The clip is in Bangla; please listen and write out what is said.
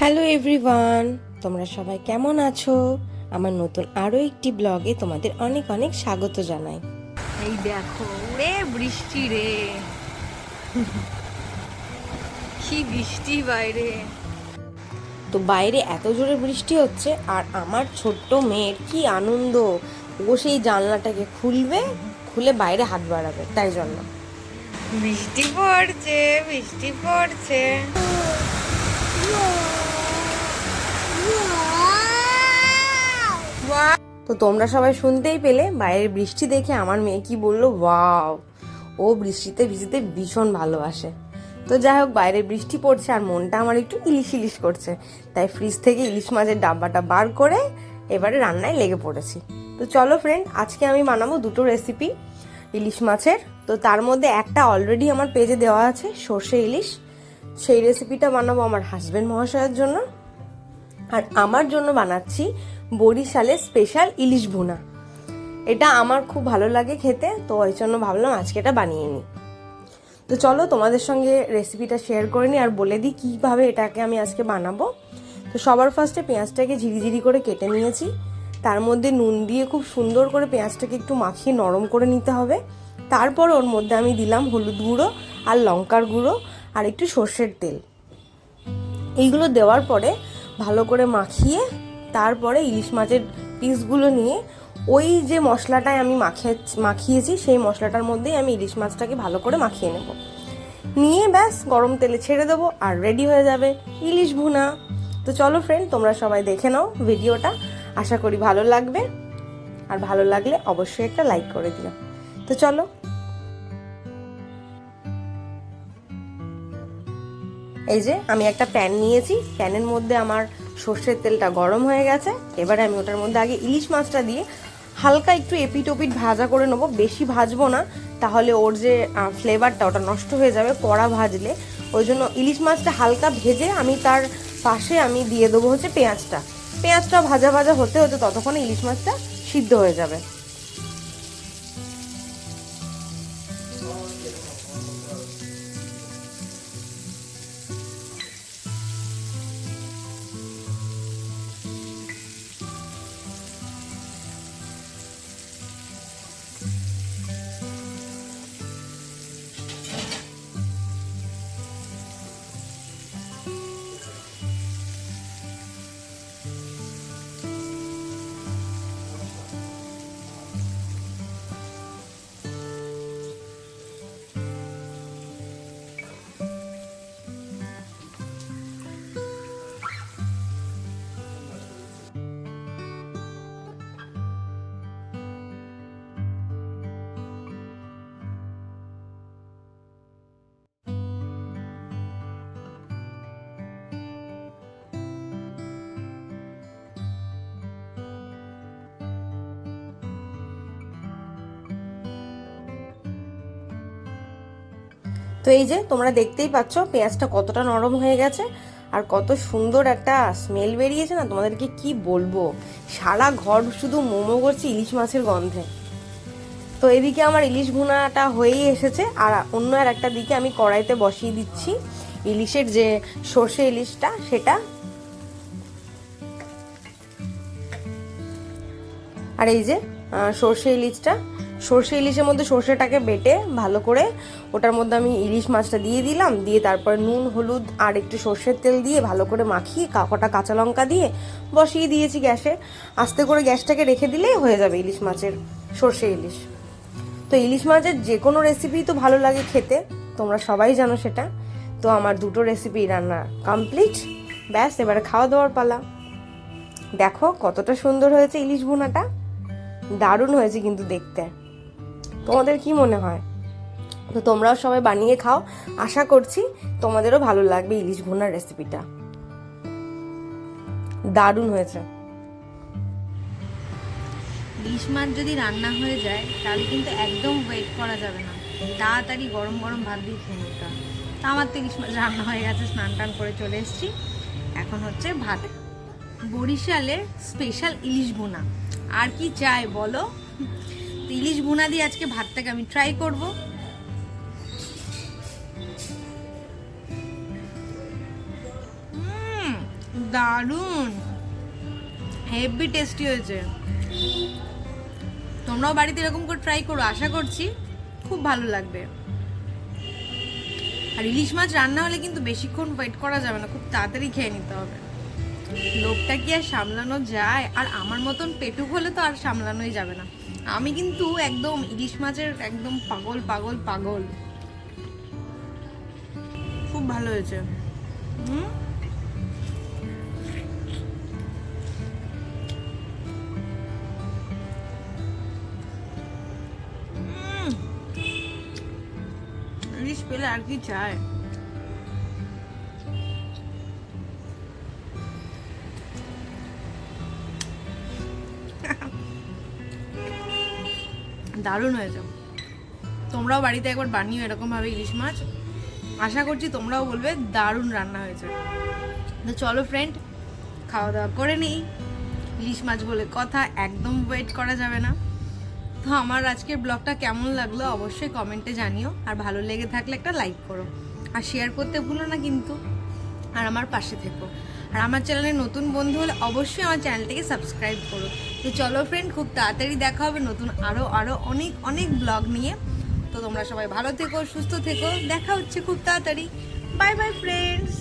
হ্যালো এভরিওয়ান তোমরা সবাই কেমন আছো? আমার নতুন আরও একটি ব্লগে তোমাদের অনেক অনেক স্বাগত জানাই। এই দেখো রে বৃষ্টি রে। কি বৃষ্টি বাইরে। তো বাইরে এত জোরে বৃষ্টি হচ্ছে আর আমার ছোট্ট মেয়ের কি আনন্দ। ও সেই জানলাটাকে খুলবে খুলে বাইরে হাত বাড়াবে তাই জন্য। বৃষ্টি পড়ছে বৃষ্টি পড়ছে। তো তোমরা সবাই শুনতেই পেলে, বাইরের বৃষ্টি দেখে আমার মেয়ে কি বলল, ওয়াও, ও বৃষ্টিতে ভিজিতে ভীষণ ভালোবাসে। তো যাই হোক বাইরে বৃষ্টি পড়ছে আর মনটা আমার একটু ইলিশ ইলিশ করছে। তাই ফ্রিজ থেকে ইলিশ মাছের ডাব্বাটা বার করে এবারে রান্নায় লেগে পড়েছি। তো চলো ফ্রেন্ড আজকে আমি বানাবো দুটো রেসিপি ইলিশ মাছের। তো তার মধ্যে একটা অলরেডি আমার পেজে দেওয়া আছে, সর্ষে ইলিশ। সেই রেসিপিটা বানাবো আমার হাজব্যান্ড মহাশয়ের জন্য। আর আমার জন্য বানাচ্ছি বরিশালের স্পেশাল ইলিশ ভুনা। এটা আমার খুব ভালো লাগে খেতে, তো ওই জন্য ভাবলাম আজকে এটা বানিয়ে নিই। তো চলো তোমাদের সঙ্গে রেসিপিটা শেয়ার করে নিই আর বলে দিই কীভাবে এটাকে আমি আজকে বানাবো। তো সবার ফার্স্টে পেঁয়াজটাকে ঝিরিঝিরি করে কেটে নিয়েছি। তার মধ্যে নুন দিয়ে খুব সুন্দর করে পেঁয়াজটাকে একটু মাখিয়ে নরম করে নিতে হবে। তারপর ওর মধ্যে আমি দিলাম হলুদ গুঁড়ো আর লঙ্কার গুঁড়ো আর একটু সর্ষের তেল। এইগুলো দেওয়ার পরে ভালো করে মাখিয়ে তারপরে ইলিশ মাছের পিসগুলো নিয়ে ওই যে মশলাটায় আমি মাখিয়ে, মাখিয়েছি, সেই মশলাটার মধ্যেই আমি ইলিশ মাছটাকে ভালো করে মাখিয়ে নেব। নিয়ে ব্যাস, গরম তেলে ছেড়ে দেবো আর রেডি হয়ে যাবে ইলিশ ভুনা। তো চলো ফ্রেন্ড তোমরা সবাই দেখে নাও ভিডিওটা। আশা করি ভালো লাগবে। আর ভালো লাগলে অবশ্যই একটা লাইক করে দিও। তো চলো। এই যে আমি একটা প্যান নিয়েছি। প্যানের মধ্যে আমার সর্ষের তেলটা গরম হয়ে গেছে। এবারে আমি ওটার মধ্যে আগে ইলিশ মাছটা দিয়ে হালকা একটু এপিট ওপিট ভাজা করে নেব। বেশি ভাজবো না, তাহলে ওর যে ফ্লেভারটা ওটা নষ্ট হয়ে যাবে কড়া ভাজলে। ওই জন্য ইলিশ মাছটা হালকা ভেজে আমি তার পাশে আমি দিয়ে দেবো হচ্ছে পেঁয়াজটা। পেঁয়াজটা ভাজা ভাজা হতে হতে ততক্ষণে ইলিশ মাছটা সিদ্ধ হয়ে যাবে। তো এই যে তোমরা দেখতেই পাচ্ছ, পেঁয়াজটা কতটা নরম হয়ে গেছে আর কত সুন্দর একটা স্মেল বেরিয়েছে না, তোমাদেরকে কি বলব? সারা ঘর শুধু মোমো করছে ইলিশ মাছের গন্ধে। তো এদিকে আমার ইলিশ ভুনাটা হয়েই এসেছে আর অন্য আর একটা দিকে আমি কড়াইতে বসিয়ে দিচ্ছি ইলিশের যে সর্ষে ইলিশটা, সেটা। আর এই যে সর্ষে ইলিশটা সর্ষে ইলিশের মধ্যে সর্ষেটাকে বেটে ভালো করে ওটার মধ্যে আমি ইলিশ মাছটা দিয়ে দিলাম, দিয়ে তারপর নুন, হলুদ আর একটু সর্ষের তেল দিয়ে ভালো করে মাখিয়ে কাকটা কাঁচা লঙ্কা দিয়ে বসিয়ে দিয়েছি গ্যাসে। আস্তে করে গ্যাসটাকে রেখে দিলেই হয়ে যাবে ইলিশ মাছের সর্ষে ইলিশ। তো ইলিশ মাছের যে কোনো রেসিপি তো ভালো লাগে খেতে, তোমরা সবাই জানো সেটা। তো আমার দুটো রেসিপি রান্না কমপ্লিট ব্যাস এবারে খাওয়া দাওয়ার পালা। দেখো কতটা সুন্দর হয়েছে ইলিশ ভুনাটা, দারুণ হয়েছে কিন্তু দেখতে। তোমাদের কি মনে হয়? তো তোমরাও সবাই বানিয়ে খাও। আশা করছি তোমাদেরও ভালো লাগবে ইলিশ ভুনার রেসিপিটা দারুণ হয়েছে। ইলিশ মাছ যদি রান্না হয়ে যায়, তাহলে কিন্তু একদম ওয়েট করা যাবে না। তাড়াতাড়ি গরম গরম ভাত দিয়ে খেয়ে নিতে তা আমার তো ইলিশ মাছ রান্না হয়ে গেছে, স্নান টান করে চলে এসেছি। এখন হচ্ছে ভাত। বরিশালের স্পেশাল ইলিশ বোনা আর কি চাই বলো? ইলিশ ভুনা দিয়ে আজকে ভাতটাকে আমি ট্রাই করব। দারুণ। হেভি টেস্টি হয়েছে। তোমরাও বাড়িতে এরকম করে ট্রাই করো, আশা করছি খুব ভালো লাগবে। আর ইলিশ মাছ রান্না হলে কিন্তু বেশিক্ষণ ওয়েট করা যাবে না, খুব তাড়াতাড়ি খেয়ে নিতে হবে। লোকটা কি আর সামলানো যায়? আর আমার মতন পেটুক হলে তো আর সামলানোই যাবে না। আমি কিন্তু একদম ইলিশ মাছের একদম পাগল পাগল পাগল। খুব ভালো হয়েছে। হুম। ইলিশ পেলে আর কি চায় দারুণ হয়ে হয়েছে তোমরাও বাড়িতে একবার বানিও এরকমভাবে ইলিশ মাছ। আশা করছি তোমরাও বলবে দারুণ রান্না হয়েছে। তো চলো ফ্রেন্ড খাওয়া দাওয়া করে নিই। ইলিশ মাছ বলে কথা, একদম ওয়েট করা যাবে না। তো আমার আজকের ব্লগটা কেমন লাগল অবশ্যই কমেন্টে জানিও। আর ভালো লেগে থাকলে একটা লাইক করো। আর শেয়ার করতে ভুলো না কিন্তু। আর আমার পাশে থেকো। আর আমার চ্যানেলে নতুন বন্ধু হলে অবশ্যই আমার চ্যানেলটিকে সাবস্ক্রাইব করো। তো চলো ফ্রেন্ড খুব তাড়াতাড়ি দেখা হবে নতুন আরও আরও অনেক অনেক ব্লগ নিয়ে। তো তোমরা সবাই ভালো থেকো, সুস্থ থেকো। দেখা হচ্ছে খুব তাড়াতাড়ি। Bye bye friends